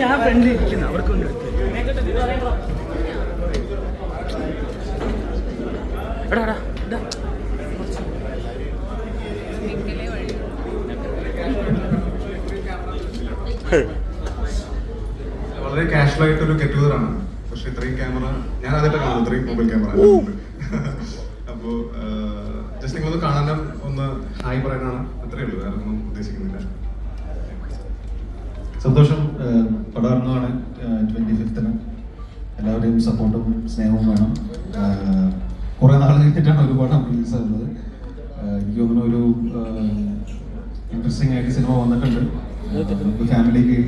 ഞാൻ ഫ്രണ്ടിൽ ഇരിക്കുന്നു. അവർക്ക് കൊണ്ട് എടാ എടാ ഇതാ വളരെ കാഷ്വൽ ആയിട്ടൊരു ഗെറ്റ് ടുഗദർ ആണ്. പക്ഷെ ഇത്രയും ക്യാമറ ഞാൻ ആദ്യമായിട്ട് കാണുന്നു ഇത്രയും മൊബൈൽ ക്യാമറ അപ്പോ ജസ്റ്റ് നിങ്ങളൊന്ന് കാണാനും ഒന്ന് ഹായ് പറയാനാണ്. അത്രേ ഉള്ളൂ വേറെ ഒന്നും ഉദ്ദേശിക്കുന്നില്ല. സന്തോഷം പടം ട്വന്റി ഫിഫ്തിന് എല്ലാവരുടെയും സപ്പോർട്ടും സ്നേഹവും വേണം. കുറേ നാൾ കഴിഞ്ഞിട്ടാണ് ഒരു പടം റിലീസ് ആകുന്നത് എനിക്ക് തോന്നുന്നു ഒരു ഇൻട്രസ്റ്റിംഗ് ആയിട്ട് സിനിമ വന്നിട്ടുണ്ട്. ഫാമിലിക്ക്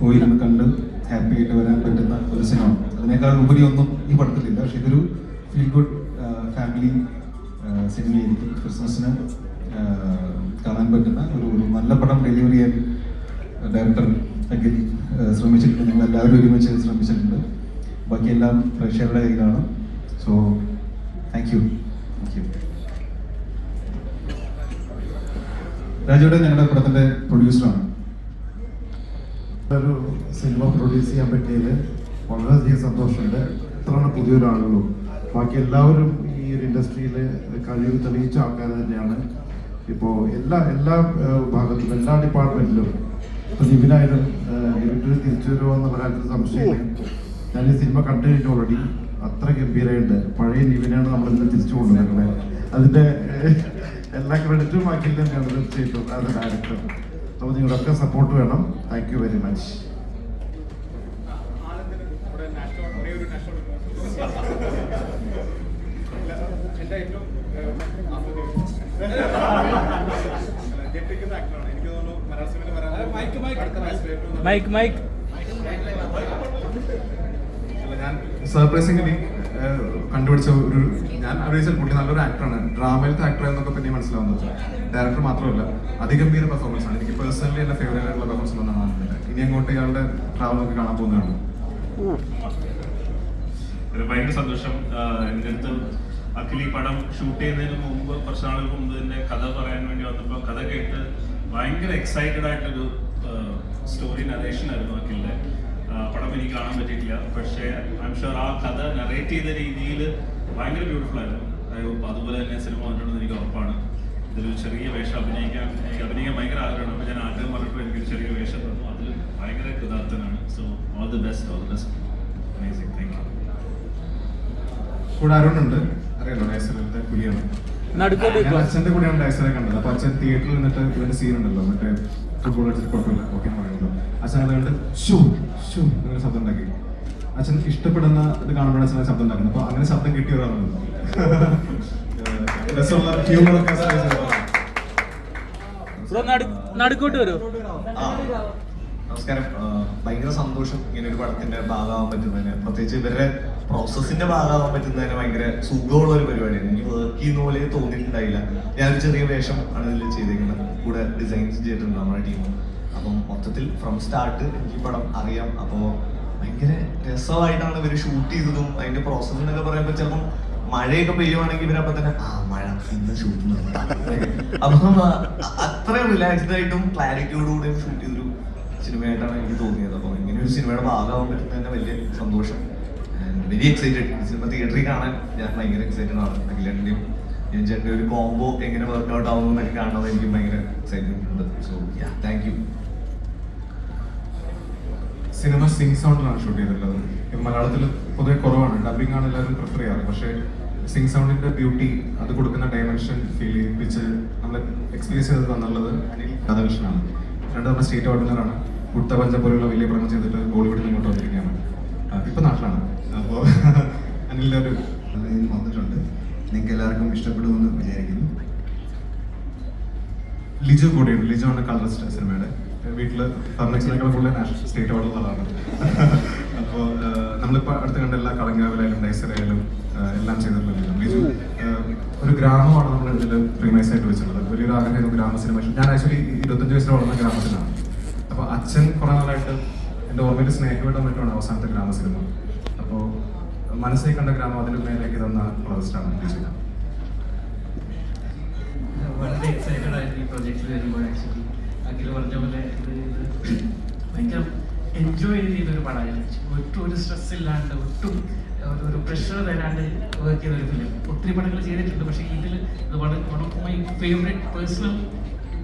പോയിരുന്ന് കണ്ട് ഹാപ്പി ആയിട്ട് വരാൻ പറ്റുന്ന ഒരു സിനിമ അതിനേക്കാൾ ഉപരി ഒന്നും ഈ പടത്തിലില്ല. പക്ഷെ ഇതൊരു ഫീൽ ഗുഡ് ഫാമിലി സിനിമയായിരിക്കും ക്രിസ്മസിന് കാണാൻ പറ്റുന്ന ഒരു ഒരു നല്ല പടം ഡെലിവറി ചെയ്യാൻ ഡയറക്ടർ അഖിൽ ശ്രമിച്ചിട്ടുണ്ട്. ഞങ്ങൾ എല്ലാവരും ഒരുമിച്ച് ശ്രമിച്ചിട്ടുണ്ട്. ബാക്കിയെല്ലാം പ്രേക്ഷകരുടെ കയ്യിലാണ്. So thank you thank you രാജുവിടെ ഞങ്ങളുടെ പടത്തിന്റെ പ്രൊഡ്യൂസറാണ് ഒരു സിനിമ പ്രൊഡ്യൂസ് ചെയ്യാൻ പറ്റിയതിൽ വളരെയധികം സന്തോഷമുണ്ട്. ഇത്രയാണ് പുതിയൊരാളുകളും ബാക്കി എല്ലാവരും ഈ ഒരു ഇൻഡസ്ട്രിയിൽ കഴിവ് തെളിയിച്ച ആൾക്കാർ തന്നെയാണ്. ഇപ്പോൾ എല്ലാ എല്ലാ ഭാഗത്തും എല്ലാ ഡിപ്പാർട്ട്മെന്റിലും ഇപ്പോൾ നിവിനായാലും നിവിന്റെ തിരിച്ചു വരുമോ എന്നുള്ള കാര്യത്തിൽ സംശയമില്ല. ഞാൻ ഈ സിനിമ കണ്ടു കഴിഞ്ഞു ഓൾറെഡി അത്ര ഗംഭീരമുണ്ട് പഴയ നിവിനാണ് നമ്മൾ ഇന്ന് തിരിച്ചു കൊണ്ടുവരുന്നത്. അതിന്റെ എല്ലാ ക്രെഡിറ്റും ബാക്കി തന്നെയാണ് തീർച്ചയായിട്ടും. അത് ഡയറക്ടർ അപ്പോൾ നിങ്ങളൊക്കെ സപ്പോർട്ട് വേണം. Thank you very much mike mike surprisingly കണ്ടുപിടിച്ച ഒരു ഞാൻ അറിയിച്ച കുട്ടി നല്ലൊരു ആക്ടറാണ് ഡ്രാമയിലത്തെ ആക്ടർ എന്നൊക്കെ പിന്നെ മനസ്സിലാവുന്നത് ഡയറക്ടർ മാത്രമല്ല അതിഗംഭീര പെർഫോമൻസ് ആണ്. എനിക്ക് പേഴ്സണലി എന്റെ ഫേവറേറ്റ് ആയിട്ടുള്ള പെർഫോമൻസ് ഒന്നാണ് ഇനി അങ്ങോട്ട് ഇയാളുടെ ട്രാവൽ ഒക്കെ കാണാൻ പോകുന്നതാണ്. ഭയങ്കര സന്തോഷം. എന്റെ അടുത്ത് അഖിൽ ഈ പടം ഷൂട്ട് ചെയ്യുന്നതിന് മുമ്പ് കുറച്ച് നാളുകൾക്ക് മുമ്പ് തന്നെ കഥ പറയാൻ വേണ്ടി വന്നപ്പോൾ കഥ കേട്ട് ഭയങ്കര എക്സൈറ്റഡ് ആയിട്ടൊരു സ്റ്റോറി നറേഷൻ ആയിരുന്നു അഖിലിന്റെ പടം എനിക്ക് കാണാൻ പറ്റിയിട്ടില്ല. പക്ഷേ ഐ ഷുവർ ആ കഥ നറേറ്റ് ചെയ്ത രീതിയിൽ ഭയങ്കര ബ്യൂട്ടിഫുൾ ആയിരുന്നു. അതുപോലെ തന്നെ സിനിമ വന്നിട്ടുണ്ടെന്ന് എനിക്ക് ഉറപ്പാണ്. ഇതൊരു ചെറിയ വേഷം അഭിനയിക്കാൻ എനിക്ക് അഭിനയിക്കാൻ ഭയങ്കര ആഗ്രഹമാണ്. അപ്പോൾ ഞാൻ ആഗ്രഹം പറഞ്ഞപ്പോൾ എനിക്കൊരു ചെറിയ വേഷം തന്നു. അതിൽ ഭയങ്കര കൃതാർത്ഥനാണ്. So all the best all the best amazing thank you കൂടെ അരുണുണ്ട്. അറിയാലോ ഡയസറിന്റെ നിൽക്കുക അച്ഛന്റെ കൂടെയാണ് ഡയസറെ കണ്ടത്. അപ്പൊ അച്ഛൻ തിയേറ്ററിൽ നിന്നിട്ട് ഇവന്റെ സീൻ ഉണ്ടല്ലോ. മറ്റേ ഫുട്ബോൾ കളിച്ചിട്ട് കുഴപ്പമില്ല. ഓക്കെ പറയുന്നത് അച്ഛൻ അത് കണ്ട് ഷൂ ഷൂ അങ്ങനെ ശബ്ദം ഉണ്ടാക്കി. അച്ഛൻ ഇഷ്ടപ്പെടുന്ന ഇത് കാണുമ്പോഴാണ് അച്ഛൻ ശബ്ദം ഉണ്ടാക്കുന്നത്. അപ്പൊ അങ്ങനെ ശബ്ദം കിട്ടിയ ഒരാളാണ് രസമുള്ള നടുക്കോട്ട് വരൂ. നമസ്കാരം. ഭയങ്കര സന്തോഷം ഇങ്ങനെ ഒരു പടത്തിന്റെ ഭാഗമാവാൻ പറ്റുന്നതിന്. പ്രത്യേകിച്ച് ഇവരുടെ പ്രോസസ്സിന്റെ ഭാഗമാവാൻ പറ്റുന്നതിന് ഭയങ്കര സുഖമുള്ള ഒരു പരിപാടിയാണ്. എനിക്ക് വർക്ക് ചെയ്യുന്ന പോലെ തോന്നിയിട്ടുണ്ടായില്ല. ഞാനൊരു ചെറിയ വേഷം ആണ് ഇതിൽ ചെയ്തേക്കുന്നത്. കൂടെ ഡിസൈൻസ് ചെയ്തിട്ടുണ്ട് നമ്മുടെ ടീം അപ്പം മൊത്തത്തിൽ ഫ്രം സ്റ്റാർട്ട് എനിക്ക് പടം അറിയാം. അപ്പോൾ ഭയങ്കര രസമായിട്ടാണ് ഇവർ ഷൂട്ട് ചെയ്തതും അതിന്റെ പ്രോസസ്സ് എന്നൊക്കെ പറയുമ്പോൾ ചിലപ്പം മഴയൊക്കെ പെയ്യുവാണെങ്കിൽ ഇവരപ്പം തന്നെ ആ മഴ ഇന്ന് ഷൂട്ട് അപ്പം അത്ര റിലാക്സ്ഡ് ആയിട്ടും ക്ലാരിറ്റിയോടുകൂടിയും ഷൂട്ട് ചെയ്തൊരു സിനിമയായിട്ടാണ് എനിക്ക് തോന്നിയത്. അപ്പോൾ ഇങ്ങനെ ഒരു സിനിമയുടെ ഭാഗമാകാൻ പറ്റുന്ന തന്നെ വലിയ സന്തോഷം. വെരി എക്സൈറ്റഡ് സിനിമ തിയേറ്ററിൽ കാണാൻ ഞാൻ ഭയങ്കര എക്സൈറ്റഡ് ആണ്. അഖിലേട്ടന്റെയും ഞാൻ ചേട്ടന്റെ ഒരു കോംബോ എങ്ങനെ വർക്ക്ഔട്ട് ആവുന്നു എന്നൊക്കെ കാണുന്നത് എനിക്ക് ഭയങ്കര എക്സൈറ്റ്മെന്റ് ഉണ്ട്. So yeah thank you cinema sync സൗണ്ടിലാണ് shoot ചെയ്തിട്ടുള്ളത്. മലയാളത്തിൽ പൊതുവെ കുറവാണ്. ഡബിംഗ് ആണ് എല്ലാവരും പ്രിഫർ ചെയ്യാറ്. പക്ഷേ സിങ് സൗണ്ടിന്റെ ബ്യൂട്ടി അത് കൊടുക്കുന്ന ഡയമെൻഷൻ ഫീൽ ചെയ്യിപ്പിച്ച് നമ്മൾ എക്സ്പീരിയൻസ് ചെയ്ത് തന്നുള്ളത് അനിൽ രാധാകൃഷ്ണനാണ്. രണ്ട് തവണ സ്റ്റേറ്റ് ഓർഡിനറാണ് കുട്ട പഞ്ച പോലുള്ള വലിയ പടങ്ങൾ ചെയ്തിട്ട് ബോളിവുഡിൽ ഇങ്ങോട്ട് വന്നിരിക്കുകയാണ്. ഇപ്പൊ നാട്ടിലാണ്. അപ്പോൾ അനിലിന്റെ ഒരു വന്നിട്ടുണ്ട്. നിങ്ങൾക്ക് എല്ലാവർക്കും ഇഷ്ടപ്പെടുമെന്ന് വിചാരിക്കുന്നു. ലിജു കൂടെയുണ്ട്. ലിജു ആണ് കളറിസ്റ്റ് സിനിമയുടെ. വീട്ടിൽ ഫർണിച്ചറിനേക്കാൾ ഫുള്ള് സ്റ്റേറ്റ് അവാർഡ് ഉള്ളതാണ്. അപ്പോൾ നമ്മളിപ്പോൾ അടുത്ത് കണ്ട എല്ലാ കളങ്കാവിലായാലും നൈസറായാലും എല്ലാം ചെയ്തിട്ടുള്ളത് ബിജു ഒരു ഗ്രാമമാണ് നമ്മൾ ഇതിൽ പ്രീമൈസ് ആയിട്ട് വെച്ചിട്ടുള്ളത്. വലിയൊരു ആഗ്രഹമായിരുന്നു ഗ്രാമ സിനിമ ഞാൻ ആക്ച്വലി ഇരുപത്തഞ്ച് വയസ്സിൽ വളർന്ന ഗ്രാമത്തിലാണ്. അപ്പോൾ അച്ഛൻ കുറേ നാളായിട്ട് എന്റെ ഓർമ്മയിൽ സ്നേഹമായിട്ട് മറ്റുമാണ് അവസാനത്തെ ഗ്രാമ സിനിമ അപ്പോൾ മനസ്സിൽ കണ്ട ഗ്രാമം അതിന്റെ മേലേക്ക് തന്ന ഫ്ലവേഴ്സ്റ്റാണ് ബിജു വളരെ എക്സൈറ്റഡ് ആയിരുന്നു ഈ പ്രൊജക്റ്റിൽ വരുമ്പോൾ ആക്ച്വലി അഖിൽ പറഞ്ഞ പോലെ ഭയങ്കര എൻജോയ് ചെയ്തൊരു പടമായിരുന്നു ഒട്ടും ഒരു സ്ട്രെസ് ഇല്ലാണ്ട് ഒട്ടും ഒരു- പ്രഷർ തരാണ്ട് വർക്ക് ചെയ്തൊരു ഫിലിം ഒത്തിരി പടങ്ങൾ ചെയ്തിട്ടുണ്ട്. പക്ഷേ ഇതിൽ ഇത് വളരെ one of my favourite personal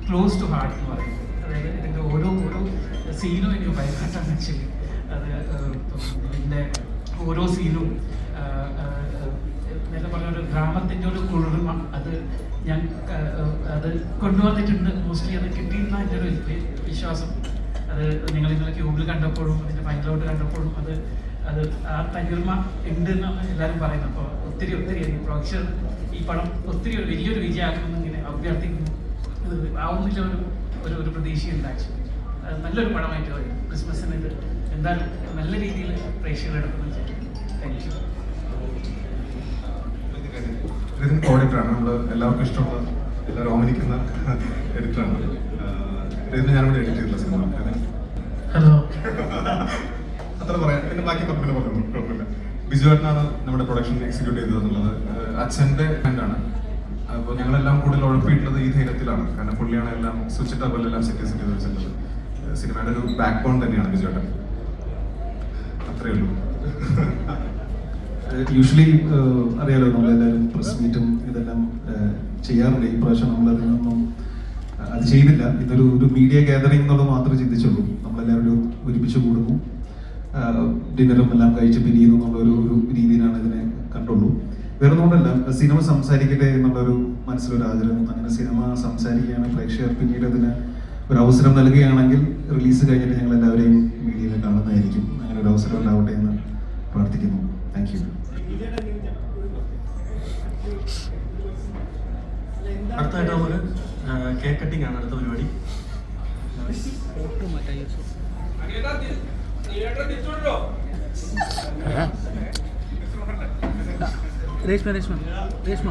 close to heart എന്ന് പറയുന്നത്. അതായത് ഇതിന്റെ ഓരോ ഓരോ സീനും എനിക്ക് ഭയങ്കരമാണ് ആക്ച്വലി അത് പിന്നെ ഓരോ സീനും നേരത്തെ പറഞ്ഞ ഒരു ഗ്രാമത്തിന്റെ ഒരു കുളിർമ. അത് ഞാൻ അത് കൊണ്ടുവന്നിട്ടുണ്ട്. മോസ്റ്റ്ലി അത് കിട്ടിയിരുന്ന എന്റെ ഒരു വിശ്വാസം. അത് നിങ്ങൾ ഇന്നലെ ക്യൂബിൽ കണ്ടപ്പോഴും അതിന്റെ ഫൈനലോട്ട് കണ്ടപ്പോഴും അത് അത് ആ തൈർമ ഉണ്ട് എന്നാണ് എല്ലാവരും പറയുന്നത്. അപ്പോൾ ഒത്തിരി ഒത്തിരി പ്രൊഡക്ഷൻ ഈ പടം ഒത്തിരി ഒരു വലിയൊരു വിജയമാക്കുമെന്ന് ഇങ്ങനെ അഭ്യർത്ഥിക്കുന്നു. ആവുന്നില്ല ഒരു ഒരു പ്രതീക്ഷയുണ്ട് ആക്ച്വലി നല്ലൊരു പടമായിട്ട് ക്രിസ്മസിന് ഇത് എന്തായാലും നല്ല രീതിയിൽ പ്രേക്ഷകർ എടുക്കുന്നു താങ്ക് യു ഇതിന് ഓഡിറ്ററാണ് നമ്മൾ എല്ലാവർക്കും ഇഷ്ടമുള്ള എല്ലാവരും ഓമനിക്കുന്ന എഡിറ്ററാണ്. ഇതിന് ഞാനിവിടെ എഡിറ്റ് ചെയ്തിട്ടുള്ള സിനിമ ഹലോ അത്ര പറയാം. പിന്നെ ബാക്കി പറഞ്ഞു കുഴപ്പമില്ല നമ്മുടെ പ്രൊഡക്ഷൻ എക്സിക്യൂട്ട് ചെയ്തത് എന്നുള്ളത്. ഏഹ് അച്ഛന്റെ ഫ്രണ്ടാണ് അപ്പോൾ ഞങ്ങളെല്ലാം കൂടുതൽ ഉഴപ്പിയിട്ടുള്ളത് ഈ ധൈര്യത്തിലാണ്. കാരണം പുള്ളിയാണ് എല്ലാം സ്വിച്ച് ടബിലെല്ലാം സെറ്റ് സെറ്റ് ചെയ്ത് വെച്ചിട്ടുള്ളത്. സിനിമയുടെ ഒരു ബാക്ക് ബോൺ തന്നെയാണ് ബിജു ഏട്ടൻ അത്രേ ഉള്ളൂ യൂഷ്വലി അറിയാലോ നമ്മളെല്ലാവരും പ്രസ് മീറ്റും ഇതെല്ലാം ചെയ്യാറുണ്ട്. ഈ പ്രാവശ്യം നമ്മൾ അതിനൊന്നും അത് ചെയ്തില്ല. ഇതൊരു ഒരു മീഡിയ ഗാദറിംഗ് എന്നുള്ളത് മാത്രമേ ചിന്തിച്ചുള്ളൂ. നമ്മളെല്ലാവരും ഒരുമിച്ച് കൂടുന്നു. ഡിന്നറും എല്ലാം കഴിച്ച് പിരിയുന്നു എന്നുള്ള ഒരു രീതിയിലാണ് ഇതിനെ കണ്ടുള്ളൂ. വേറെ ഒന്നുകൊണ്ടല്ല സിനിമ സംസാരിക്കട്ടെ എന്നുള്ളൊരു മനസ്സിലൊരു ആഗ്രഹം അങ്ങനെ സിനിമ സംസാരിക്കുകയാണ് പ്രേക്ഷകർ പിന്നീട് അതിന് ഒരു അവസരം നൽകുകയാണെങ്കിൽ റിലീസ് കഴിഞ്ഞിട്ട് ഞങ്ങൾ എല്ലാവരെയും മീഡിയയിൽ കാണുന്നതായിരിക്കും. ഒരു അവസരം ഉണ്ടാവട്ടെ എന്ന് പ്രാർത്ഥിക്കുന്നു. താങ്ക് യു അടുത്തായിട്ട് നമുക്ക് കേക്ക് കട്ടിംഗ് ആണ് അടുത്ത പരിപാടി. രേഷ്മ രേഷ്മ രേഷ്മ.